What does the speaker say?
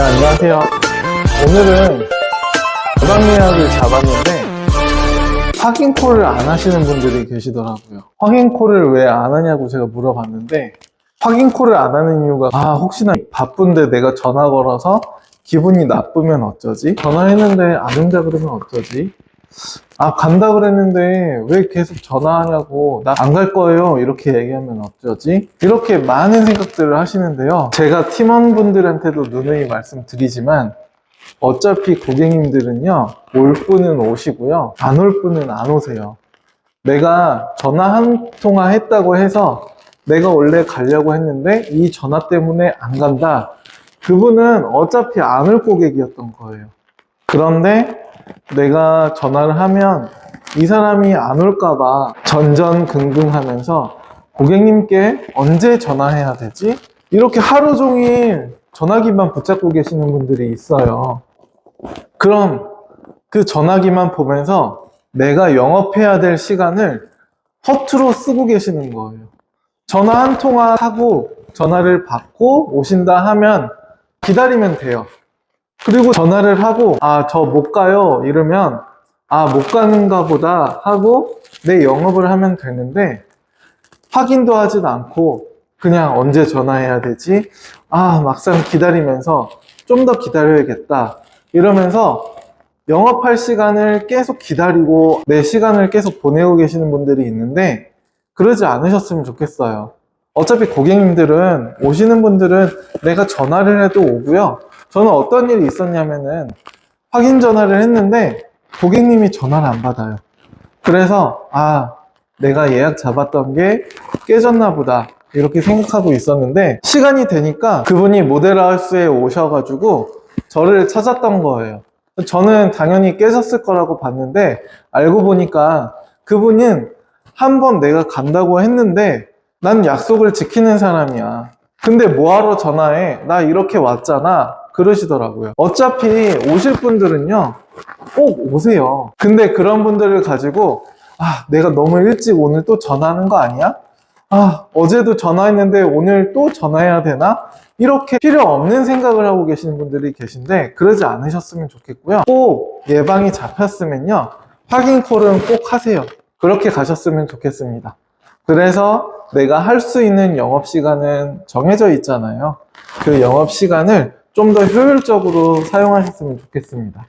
네, 안녕하세요. 오늘은 도박 예약을 잡았는데 확인콜을 안 하시는 분들이 계시더라고요. 확인콜을 왜 안 하냐고 제가 물어봤는데 확인콜을 안 하는 이유가 아 혹시나 바쁜데 내가 전화 걸어서 기분이 나쁘면 어쩌지? 전화했는데 안 온다 그러면 어쩌지? 아 간다 그랬는데 왜 계속 전화하냐고. 나 안 갈 거예요. 이렇게 얘기하면 어쩌지? 이렇게 많은 생각들을 하시는데요. 제가 팀원분들한테도 누누이 말씀드리지만 어차피 고객님들은요 올 분은 오시고요. 안 올 분은 안 오세요. 내가 전화 한 통화 했다고 해서 내가 원래 가려고 했는데 이 전화 때문에 안 간다. 그분은 어차피 안 올 고객이었던 거예요. 그런데 내가 전화를 하면 이 사람이 안 올까봐 전전긍긍 하면서 고객님께 언제 전화해야 되지? 이렇게 하루 종일 전화기만 붙잡고 계시는 분들이 있어요. 그럼 그 전화기만 보면서 내가 영업해야 될 시간을 허투루 쓰고 계시는 거예요. 전화 한 통화 하고 전화를 받고 오신다 하면 기다리면 돼요. 그리고 전화를 하고 아 저 못 가요. 이러면 아 못 가는가 보다 하고 내 영업을 하면 되는데 확인도 하지도 않고 그냥 언제 전화해야 되지? 아 막상 기다리면서 좀 더 기다려야겠다. 이러면서 영업할 시간을 계속 기다리고 내 시간을 계속 보내고 계시는 분들이 있는데 그러지 않으셨으면 좋겠어요. 어차피 고객님들은 오시는 분들은 내가 전화를 해도 오고요 저는 어떤 일이 있었냐면은 확인 전화를 했는데 고객님이 전화를 안 받아요. 그래서 아 내가 예약 잡았던 게 깨졌나 보다 이렇게 생각하고 있었는데 시간이 되니까 그분이 모델하우스에 오셔가지고 저를 찾았던 거예요. 저는 당연히 깨졌을 거라고 봤는데 알고 보니까 그분은 한 번 내가 간다고 했는데 난 약속을 지키는 사람이야. 근데 뭐하러 전화해? 나 이렇게 왔잖아. 그러시더라고요. 어차피 오실 분들은요, 꼭 오세요. 근데 그런 분들을 가지고, 아, 내가 너무 일찍 오늘 또 전화하는 거 아니야? 아, 어제도 전화했는데 오늘 또 전화해야 되나? 이렇게 필요 없는 생각을 하고 계시는 분들이 계신데, 그러지 않으셨으면 좋겠고요. 꼭 예방이 잡혔으면요, 확인 콜은 꼭 하세요. 그렇게 가셨으면 좋겠습니다. 그래서 내가 할 수 있는 영업 시간은 정해져 있잖아요. 그 영업 시간을 좀 더 효율적으로 사용하셨으면 좋겠습니다.